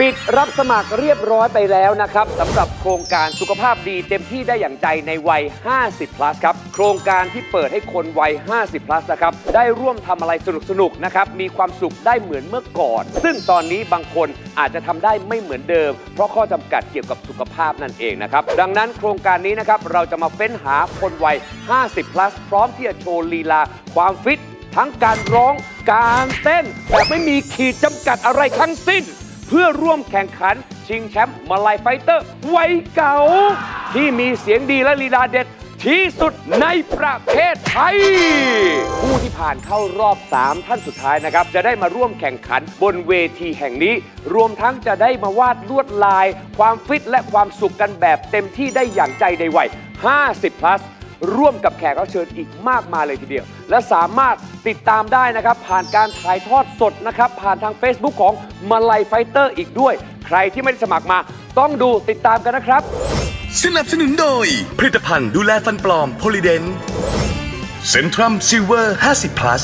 ปิดรับสมัครเรียบร้อยไปแล้วนะครับสำหรับโครงการสุขภาพดีเต็มที่ได้อย่างใจในวัย 50 plus ครับ โครงการที่เปิดให้คนวัย 50 plus นะครับ ได้ร่วมทำอะไรสนุกๆ นะครับ มีความสุขได้เหมือนเมื่อก่อน ซึ่งตอนนี้บางคนอาจจะทำได้ไม่เหมือนเดิม เพราะข้อจำกัดเกี่ยวกับสุขภาพนั่นเองนะครับ ดังนั้นโครงการนี้นะครับ เราจะมาเฟ้นหาคนวัย 50 plus พร้อมที่จะโชว์ลีลา ความฟิต ทั้งการร้อง การเต้นแบบไม่มีขีดจำกัดอะไรทั้งสิ้น พื่อร่วมแข่งขัน ชิงแชมป์มาลายไฟเตอร์ไวเก่า ที่มีเสียงดีและลีลาเด็ดที่สุดในประเทศไทย ผู้ที่ผ่านเข้ารอบ 3 ท่านสุดท้ายนะครับ จะได้มาร่วมแข่งขันบนเวทีแห่งนี้ รวมทั้งจะได้มาวาดลวดลาย ความฟิตและความสุขกันแบบเต็มที่ได้อย่างใจในวัย 50 plus ร่วมกับแขกรับเชิญอีกมากมายเลยทีเดียว และสามารถ ติดตามได้นะครับ ผ่านการถ่ายทอดสดนะครับ ผ่านทาง Facebook ของมาลายไฟเตอร์อีกด้วย ใครที่ไม่ได้สมัครมา ต้องดูติดตามกันนะครับ สนับสนุนโดย ผลิตภัณฑ์ดูแลฟันปลอมโพลิเดนเซนทรัมซิลเวอร์50 plus